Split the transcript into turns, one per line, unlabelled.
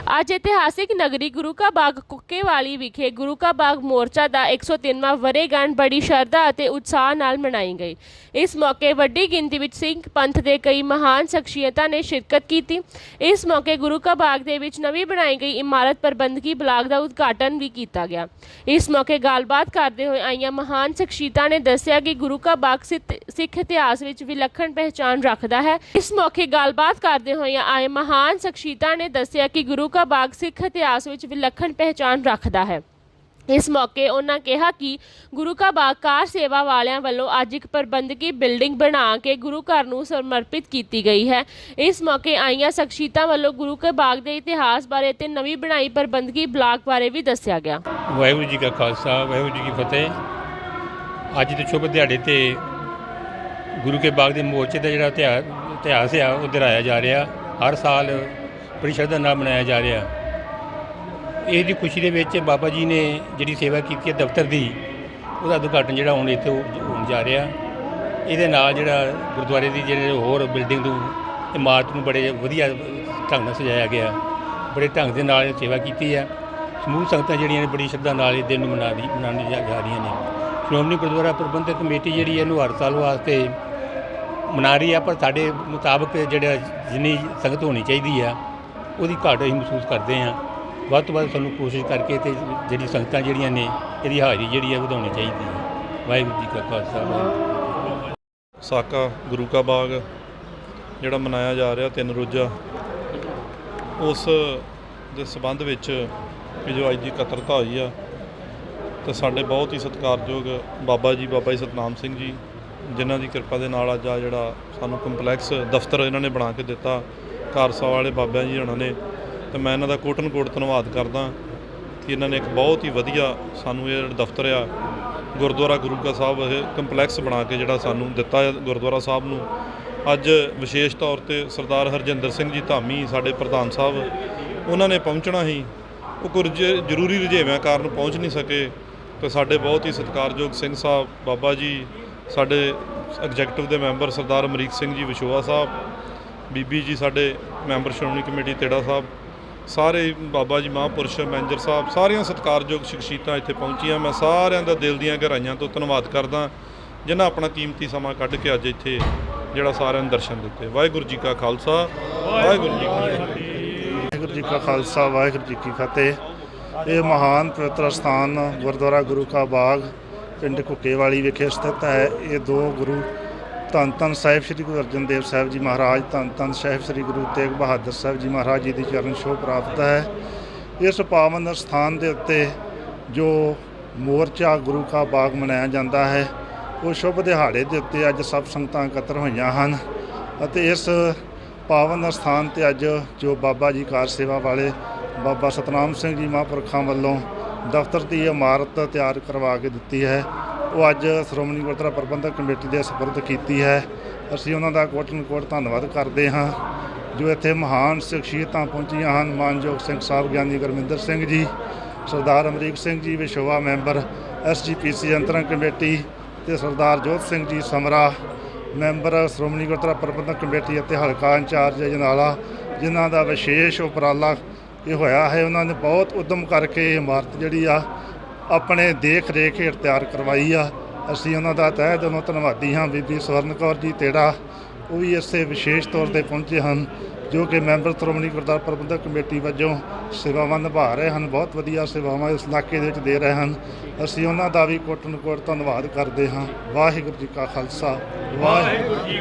ਅੱਜ ਇਤਿਹਾਸਿਕ ਨਗਰੀ ਗੁਰੂ ਕਾ ਬਾਗ ਕੁੱਕੇਵਾਲੀ ਵਿਖੇ ਗੁਰੂ ਕਾ ਬਾਗ ਮੋਰਚਾ ਦਾ 103ਵਾਂ ਵਰੇਗੰਢ ਬੜੀ ਸ਼ਰਧਾ ਅਤੇ ਉਤਸ਼ਾਹ ਨਾਲ ਮਨਾਈ ਗਈ। ਇਸ ਮੌਕੇ ਵੱਡੀ ਗਿਣਤੀ ਵਿੱਚ ਸਿੰਘ ਪੰਥ ਦੇ ਕਈ ਮਹਾਨ ਸ਼ਖਸੀਅਤਾਂ ਨੇ ਸ਼ਿਰਕਤ ਕੀਤੀ। ਇਸ ਮੌਕੇ ਗੁਰੂ ਕਾ ਬਾਗ ਦੇ ਵਿੱਚ ਨਵੀਂ ਬਣਾਈ ਗਈ ਇਮਾਰਤ ਪ੍ਰਬੰਧਕੀ ਬਲਾਕ ਦਾ ਉਦਘਾਟਨ ਵੀ ਕੀਤਾ ਗਿਆ। ਇਸ ਮੌਕੇ ਗੱਲਬਾਤ ਕਰਦੇ ਹੋਏ ਆਈਆਂ ਮਹਾਨ ਸ਼ਖਸੀਅਤਾਂ ਨੇ ਦੱਸਿਆ ਕਿ ਗੁਰੂ ਕਾ ਬਾਗ ਸਿੱਧ- ਸਿੱਖ ਇਤਿਹਾਸ ਵਿੱਚ ਵਿਲੱਖਣ ਪਹਿਚਾਣ ਰੱਖਦਾ ਹੈ। ਇਸ ਮੌਕੇ ਗੱਲਬਾਤ ਕਰਦੇ ਹੋਏ ਆਏ ਮਹਾਨ ਸ਼ਖਸੀਅਤਾਂ ਨੇ ਦੱਸਿਆ ਕਿ ਗੁਰੂ ਕਾ ਬਾਗ ਸਿੱਖ ਇਤਿਹਾਸ ਵਿੱਚ ਵਿਲੱਖਣ ਪਹਿਚਾਣ ਰੱਖਦਾ ਹੈ। ਇਸ ਮੌਕੇ ਉਹਨਾਂ ਕਿਹਾ ਕਿ ਗੁਰੂ ਕਾ ਬਾਗ ਕਾਰ ਸੇਵਾ ਵਾਲਿਆਂ ਵੱਲੋਂ ਅੱਜ ਇੱਕ ਪ੍ਰਬੰਧਕੀ ਬਿਲਡਿੰਗ ਬਣਾ ਕੇ ਗੁਰੂ ਘਰ ਨੂੰ ਸਮਰਪਿਤ ਕੀਤੀ ਗਈ ਹੈ। ਇਸ ਮੌਕੇ ਆਈਆਂ ਸ਼ਖਸੀਅਤਾਂ ਵੱਲੋਂ ਗੁਰੂ ਕਾ ਬਾਗ ਦੇ ਇਤਿਹਾਸ ਬਾਰੇ ਤੇ ਨਵੀਂ ਬਣਾਈ ਪ੍ਰਬੰਧਕੀ ਬਲਾਕ ਬਾਰੇ ਵੀ ਦੱਸਿਆ ਗਿਆ।
ਵਾਹਿਗੁਰੂ ਜੀ ਕਾ ਖਾਲਸਾ, ਵਾਹਿਗੁਰੂ ਜੀ ਕੀ ਫਤਿਹ। ਅੱਜ ਦੇ ਸ਼ੁਭ ਦਿਹਾੜੇ ਤੇ ਗੁਰੂ ਕੇ ਬਾਗ ਦੇ ਮੋਰਚੇ ਦਾ ਜਿਹੜਾ ਇਤਿਹਾਸ ਆ, ਉਹ ਦੁਹਰਾਇਆ ਜਾ ਰਿਹਾ। ਹਰ ਸਾਲ ਬੜੀ ਸ਼ਰਧਾ ਨਾਲ ਮਨਾਇਆ ਜਾ ਰਿਹਾ। ਇਹ ਦੀ ਖੁਸ਼ੀ ਦੇ ਵਿੱਚ ਬਾਬਾ ਜੀ ਨੇ ਜਿਹੜੀ ਸੇਵਾ ਕੀਤੀ ਹੈ ਦਫ਼ਤਰ ਦੀ, ਉਹਦਾ ਉਦਘਾਟਨ ਜਿਹੜਾ ਹੁਣ ਇੱਥੇ ਹੋਣ ਜਾ ਰਿਹਾ। ਇਹਦੇ ਨਾਲ ਜਿਹੜਾ ਗੁਰਦੁਆਰੇ ਦੀ ਜਿਹੜੇ ਹੋਰ ਬਿਲਡਿੰਗ ਨੂੰ, ਇਮਾਰਤ ਨੂੰ ਬੜੇ ਵਧੀਆ ਢੰਗ ਨਾਲ ਸਜਾਇਆ ਗਿਆ। ਬੜੇ ਢੰਗ ਦੇ ਨਾਲ ਇਹ ਸੇਵਾ ਕੀਤੀ ਹੈ। ਸਮੂਹ ਸੰਗਤਾਂ ਜਿਹੜੀਆਂ ਨੇ ਬੜੀ ਸ਼ਰਧਾ ਨਾਲ ਇਹ ਦਿਨ ਨੂੰ ਮਨਾ ਰਹੀ ਮਨਾਉਣ ਜਾ ਜਾ ਰਹੀਆਂ ਨੇ। ਸ਼੍ਰੋਮਣੀ ਗੁਰਦੁਆਰਾ ਪ੍ਰਬੰਧਕ ਕਮੇਟੀ ਜਿਹੜੀ ਹੈ ਇਹਨੂੰ ਹਰ ਸਾਲ ਵਾਸਤੇ ਮਨਾ ਰਹੀ ਹੈ, ਪਰ ਸਾਡੇ ਮੁਤਾਬਕ ਜਿਹੜਾ ਜਿੰਨੀ ਸੰਗਤ ਹੋਣੀ ਚਾਹੀਦੀ ਆ ਉਹਦੀ ਘਾਟ ਅਸੀਂ ਮਹਿਸੂਸ ਕਰਦੇ ਹਾਂ। ਵੱਧ ਤੋਂ ਵੱਧ ਸਾਨੂੰ ਕੋਸ਼ਿਸ਼ ਕਰਕੇ ਤੇ ਜਿਹੜੀ ਸੰਗਤਾਂ ਜਿਹੜੀਆਂ ਨੇ, ਇਹਦੀ ਹਾਜ਼ਰੀ ਜਿਹੜੀ ਹੈ ਵਧਾਉਣੀ ਚਾਹੀਦੀ ਹੈ। ਵਾਹਿਗੁਰੂ ਜੀ ਕਾ ਖਾਲਸਾ, ਵਾਹਿਗੁਰੂ
ਸਾਕਾ, ਗੁਰੂ ਕਾ ਬਾਗ, ਜਿਹੜਾ ਮਨਾਇਆ ਜਾ ਰਿਹਾ ਤਿੰਨ ਰੋਜ਼ਾ, ਉਸ ਦੇ ਸਬੰਧ ਵਿੱਚ ਕਿ ਜੋ ਅੱਜ ਦੀ ਇਕੱਤਰਤਾ ਹੋਈ ਆ, ਤੇ ਸਾਡੇ ਬਹੁਤ ਹੀ ਸਤਿਕਾਰਯੋਗ ਬਾਬਾ ਜੀ ਬਾਬਾ ਜੀ ਸਤਨਾਮ ਸਿੰਘ ਜੀ, ਜਿਨ੍ਹਾਂ ਦੀ ਕਿਰਪਾ ਦੇ ਨਾਲ ਅੱਜ ਆ ਜਿਹੜਾ ਸਾਨੂੰ ਕੰਪਲੈਕਸ ਦਫ਼ਤਰ ਇਹਨਾਂ ਨੇ ਬਣਾ ਕੇ ਦਿੱਤਾ। ਕਾਰਸਾ ਵਾਲੇ ਬਾਬਿਆਂ ਜੀ ਉਹਨਾਂ ਨੇ, ਤੇ ਮੈਂ ਇਹਨਾਂ ਦਾ ਕੋਟਨ ਕੋਟ ਧੰਨਵਾਦ ਕਰਦਾ ਕਿ ਇਹਨਾਂ ਨੇ ਇੱਕ ਬਹੁਤ ਹੀ ਵਧੀਆ ਸਾਨੂੰ ਇਹ ਜਿਹੜਾ ਦਫ਼ਤਰ ਆ, ਗੁਰਦੁਆਰਾ ਗੁਰੂ ਕਾ ਸਾਹਿਬ ਇਹ ਕੰਪਲੈਕਸ ਬਣਾ ਕੇ ਜਿਹੜਾ ਸਾਨੂੰ ਦਿੱਤਾ ਹੈ ਗੁਰਦੁਆਰਾ ਸਾਹਿਬ ਨੂੰ। ਅੱਜ ਵਿਸ਼ੇਸ਼ ਤੌਰ ਤੇ ਸਰਦਾਰ ਹਰਜਿੰਦਰ ਸਿੰਘ ਜੀ ਧਾਮੀ ਸਾਡੇ ਪ੍ਰਧਾਨ ਸਾਹਿਬ, ਉਹਨਾਂ ਨੇ ਪਹੁੰਚਣਾ ਹੀ ਉਹ ਕੁਝ ਜ਼ਰੂਰੀ ਰੁਝੇਵਿਆਂ ਕਾਰਨ ਪਹੁੰਚ ਨਹੀਂ ਸਕੇ, ਤੇ ਸਾਡੇ ਬਹੁਤ ਹੀ ਸਤਿਕਾਰਯੋਗ ਸਿੰਘ ਸਾਹਿਬ, ਬਾਬਾ ਜੀ, ਸਾਡੇ ਐਗਜ਼ੈਕਟਿਵ ਦੇ ਮੈਂਬਰ ਸਰਦਾਰ ਅਮਰੀਕ ਸਿੰਘ ਜੀ ਵਿਸ਼ੋਆ ਸਾਹਿਬ ਬੀਬੀ ਜੀ ਸਾਡੇ ਮੈਂਬਰ ਸ਼੍ਰੋਮਣੀ ਕਮੇਟੀ ਤੇੜਾ ਸਾਹਿਬ, ਸਾਰੇ ਬਾਬਾ ਜੀ ਮਹਾਂਪੁਰਸ਼, ਮੈਨੇਜਰ ਸਾਹਿਬ, ਸਾਰੀਆਂ ਸਤਿਕਾਰਯੋਗ ਸ਼ਖਸੀਅਤਾਂ ਇੱਥੇ ਪਹੁੰਚੀਆਂ। ਮੈਂ ਸਾਰਿਆਂ ਦਾ ਦਿਲ ਦੀਆਂ ਗਹਿਰਾਈਆਂ ਤੋਂ ਧੰਨਵਾਦ ਕਰਦਾ, ਜਿਨ੍ਹਾਂ ਆਪਣਾ ਕੀਮਤੀ ਸਮਾਂ ਕੱਢ ਕੇ ਅੱਜ ਇੱਥੇ ਜਿਹੜਾ ਸਾਰਿਆਂ ਨੂੰ ਦਰਸ਼ਨ ਦਿੱਤੇ। ਵਾਹਿਗੁਰੂ ਜੀ ਕਾ ਖਾਲਸਾ, ਵਾਹਿਗੁਰੂ ਜੀ ਕੀ ਫਤਿਹ।
ਵਾਹਿਗੁਰੂ ਜੀ ਕਾ ਖਾਲਸਾ, ਵਾਹਿਗੁਰੂ ਜੀ ਕੀ ਫਤਿਹ। ਇਹ ਮਹਾਨ ਪਵਿੱਤਰ ਸਥਾਨ ਗੁਰਦੁਆਰਾ ਗੁਰੂ ਕਾ ਬਾਗ, ਪਿੰਡ ਕੁੱਕੇਵਾਲੀ ਵਿਖੇ ਸਥਿਤ ਹੈ। ਇਹ ਦੋ ਗੁਰੂ ਧੰਨ ਧੰਨ ਸਾਹਿਬ ਸ੍ਰੀ ਗੁਰੂ ਅਰਜਨ ਦੇਵ ਸਾਹਿਬ ਜੀ ਮਹਾਰਾਜ, ਧੰਨ ਧੰਨ ਸਾਹਿਬ ਸ੍ਰੀ ਗੁਰੂ ਤੇਗ ਬਹਾਦਰ ਸਾਹਿਬ ਜੀ ਮਹਾਰਾਜ ਜੀ ਦੀ ਚਰਨ ਛੋਹ ਪ੍ਰਾਪਤ ਹੈ। ਇਸ ਪਾਵਨ ਸਥਾਨ ਦੇ ਉੱਤੇ ਜੋ ਮੋਰਚਾ ਗੁਰੂ ਕਾ ਬਾਗ ਮਨਾਇਆ ਜਾਂਦਾ ਹੈ, ਉਹ ਸ਼ੁਭ ਦਿਹਾੜੇ ਦੇ ਉੱਤੇ ਅੱਜ ਸਭ ਸੰਗਤਾਂ ਇਕੱਤਰ ਹੋਈਆਂ ਹਨ ਅਤੇ ਇਸ ਪਾਵਨ ਸਥਾਨ ਤੇ ਅੱਜ ਜੋ ਬਾਬਾ ਜੀ ਕਾਰ ਸੇਵਾ ਵਾਲੇ ਬਾਬਾ ਸਤਨਾਮ ਸਿੰਘ ਜੀ ਮਹਾਂਪੁਰਖਾਂ ਵੱਲੋਂ ਦਫ਼ਤਰ ਦੀ ਇਮਾਰਤ ਤਿਆਰ ਕਰਵਾ ਕੇ ਦਿੱਤੀ ਹੈ। ਉਹ ਅੱਜ ਸ਼੍ਰੋਮਣੀ ਗੁਰਦੁਆਰਾ ਪ੍ਰਬੰਧਕ ਕਮੇਟੀ ਦੇ ਸਪੁਰਦ ਕੀਤੀ ਹੈ। ਅਸੀਂ ਉਹਨਾਂ ਦਾ ਕੋਟਨ ਕੋਟ ਧੰਨਵਾਦ ਕਰਦੇ ਹਾਂ, ਜੋ ਇੱਥੇ ਮਹਾਨ ਸ਼ਖਸੀਅਤਾਂ ਪਹੁੰਚੀਆਂ ਹਨ। ਮਾਨਯੋਗ ਸਿੰਘ ਸਾਹਿਬ, ਗਿਆਨੀ ਗੁਰਮਿੰਦਰ ਸਿੰਘ ਜੀ, ਸਰਦਾਰ ਅਮਰੀਕ ਸਿੰਘ ਜੀ, ਵਿਸ਼ਵਾ ਮੈਂਬਰ ਐਸਜੀਪੀਸੀ ਅੰਤਰੰਗ ਕਮੇਟੀ ਤੇ ਸਰਦਾਰ ਜੋਤ ਸਿੰਘ ਜੀ ਸਮਰਾ, ਮੈਂਬਰ ਸ਼੍ਰੋਮਣੀ ਗੁਰਦੁਆਰਾ ਪ੍ਰਬੰਧਕ ਕਮੇਟੀ ਅਤੇ ਹਲਕਾ ਇੰਚਾਰਜ ਜਨਾਲਾ, ਜਿਨ੍ਹਾਂ ਦਾ ਵਿਸ਼ੇਸ਼ ਉਪਰਾਲਾ ਇਹ ਹੋਇਆ ਹੈ। ਉਹਨਾਂ ਨੇ ਬਹੁਤ ਉਦਮ ਕਰਕੇ ਇਹ ਇਮਾਰਤ ਜਿਹੜੀ ਆ ਆਪਣੇ ਦੇਖ ਰੇਖ ਹੇਠ ਤਿਆਰ ਕਰਵਾਈ ਆ। ਅਸੀਂ ਉਹਨਾਂ ਦਾ ਤਹਿ ਦਿਲੋਂ ਧੰਨਵਾਦੀ ਹਾਂ। ਬੀਬੀ ਸਵਰਨ ਕੌਰ ਜੀ ਤੇੜਾ, ਉਹ ਵੀ ਇਸੇ ਵਿਸ਼ੇਸ਼ ਤੌਰ ਤੇ ਪਹੁੰਚੇ ਹਨ, ਜੋ ਕਿ ਮੈਂਬਰ ਸ਼੍ਰੋਮਣੀ ਗੁਰਦੁਆਰਾ ਪ੍ਰਬੰਧਕ ਕਮੇਟੀ ਵਜੋਂ ਸੇਵਾਵਾਂ ਨਿਭਾ ਰਹੇ ਹਨ। ਬਹੁਤ ਵਧੀਆ ਸੇਵਾਵਾਂ ਇਸ ਇਲਾਕੇ ਦੇ ਵਿੱਚ ਦੇ ਰਹੇ ਹਨ। ਅਸੀਂ ਉਹਨਾਂ ਦਾ ਵੀ ਕੋਟਨ ਕੋਟ ਧੰਨਵਾਦ ਕਰਦੇ ਹਾਂ। ਵਾਹਿਗੁਰੂ ਜੀ ਕਾ ਖਾਲਸਾ। ਵਾਹਿਗੁਰੂ ਜੀ